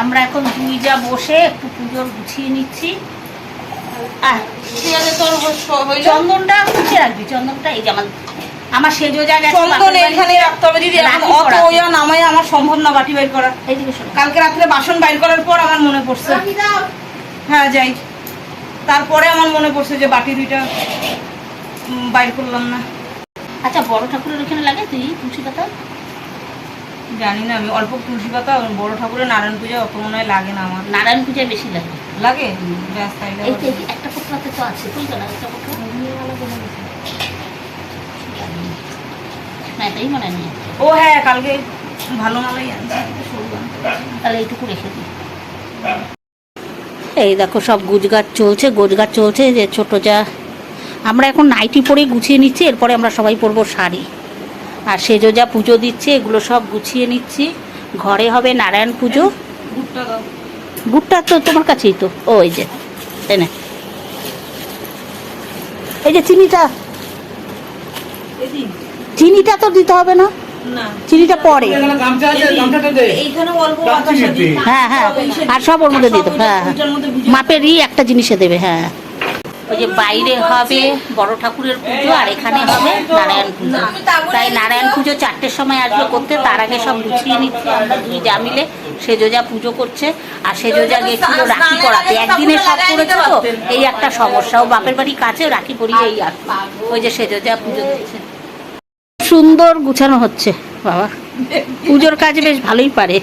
আমরা এখন দুই যা বসে একটু পুজোর গুছিয়ে নিচ্ছি। আর চন্দনটা গুছিয়ে রাখবি চন্দনটা এই যে আমার আমার সেজো জায়গা চন্দন এখানে রাখতে হবে দিদি অত পড়া। নামাই আমার সম্ভব না বাটি বাইর করা। এইদিকে কালকে রাত্রে বাসন বাইর করার পর আমার মনে পড়ছে। হ্যাঁ যাই। তারপরে আমার মনে পড়ছে যে বাটি দুইটা বাইর করলাম না। আচ্ছা বড় ঠাকুরের ওখানে লাগে তুই তুলসী পাতা? জানি না আমি অল্প তুলসী পাতা বড় ঠাকুরের নারায়ণ পূজা অত মনে হয় লাগে না আমার। নারায়ণ পূজায় বেশি লাগে। লাগে? ব্যাস তাইলে এই আবার- তো এই যে একটা কোটরাতে তো আছে তুই তো একটা কোটরা না এটাই মনে নেই। ও হ্যাঁ কালকে ভালো মালাই আনছি। তাহলে এইটুকু রেখে দিই। এই দেখো সব গুজগাছ চলছে গোজগাছ চলছে যে ছোট যা। আমরা এখন নাইটি পরে গুছিয়ে নিচ্ছি এরপরে আমরা সবাই পরবো শাড়ি। আর সেজো যা পুজো দিচ্ছে এগুলো সব গুছিয়ে নিচ্ছি। ঘরে হবে নারায়ণ পুজো। বুটটা তো তোমার কাছেই তো। ও এই যে তাই না। এই যে চিনিটা। চিনিটা তো দিতে হবে না? না। চিনিটা পরে। এখানে গামছা আছে গামছাটা দে। এইখানে অল্প দাও বাতাসা চিনি দিই দে। হ্যাঁ হ্যাঁ আর সব ওর মধ্যে দেবো হ্যাঁ হ্যাঁ। মাপেরই একটা জিনিসে দেবে হ্যাঁ। ওই যে বাইরে হবে বড় ঠাকুরের পুজো আর এখানে হবে নারায়ণ পুজো। তাই নারায়ণ পুজো চারটের সময় আসবে করতে, তার আগে সব গুছিয়ে নিচ্ছি আমরা দুই যা মিলে। সেজো যা পুজো করছে, আর সেজো যা গেছিল রাখি পড়াতে। একদিনে সব করেছে তো, এই একটা সমস্যা। ও বাপের বাড়ি কাছে রাখি পরিয়ে এই আর ওই যে সেজো যা পুজো দিচ্ছে। সুন্দর গুছানো হচ্ছে, বাবা। পুজোর কাজ বেশ ভালোই পারে।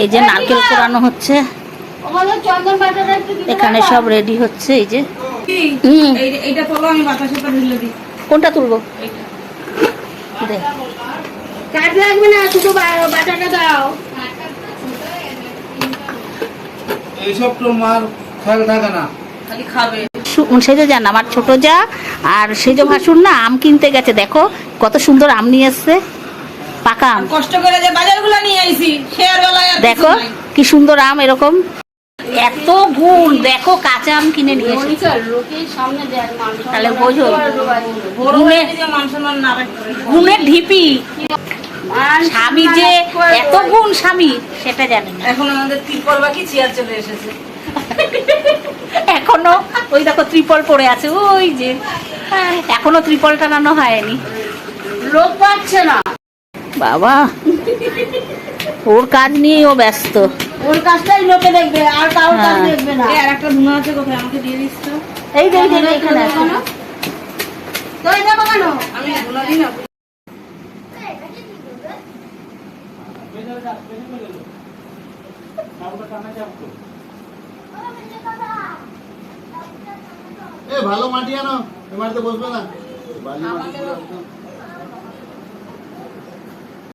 এই যে নারকেল কোরানো হচ্ছে। এখানে সব রেডি হচ্ছে এই যে। কোনটা তুলবো। দে। লাগবে না শুধু বাটাটা দাও। এইসব তো মার খেয়াল থাকে না। খালি খাবে। সেজো যান আমার ছোট যা আর সেজো ভাসুর না আম কিনতে গেছে দেখো কত সুন্দর আম নিয়ে এসছে। পাকা আম। কষ্ট করে যে বাজারগুলো নিয়ে আইছি শেয়ার বেলায় আর দেখো কি সুন্দর আম এরকম। এত গুণ। দেখো কাঁচা আম কিনে নিয়ে এসেছে। তাহলে বোঝো। গুণে গুণের ঢিপি। স্বামী যে এত গুণ স্বামী সেটা জানি না। এখন আমাদের তিরপল বাকি চেয়ার চলে এসেছে। এখনও ওই দেখো ত্রিপল পড়ে আছে ওই যে। এখনও ত্রিপল টানানো হয়নি। লোক পাচ্ছে না। বাবা ওর কাজ নিয়ে ও ব্যস্ত। ওর কাজটাই লোকে দেখবে আর কারোর কাজ হ্যাঁ। দেখবে না। এই আর একটা ধুনো আছে কোথায় আমাকে দিয়ে দিস তো। এই যে এই এখানে আছে। তো এটা কেন আমি ধুনো দিই না এ ভালো মাটি আনো এ তো বসবে না। বালি মাটি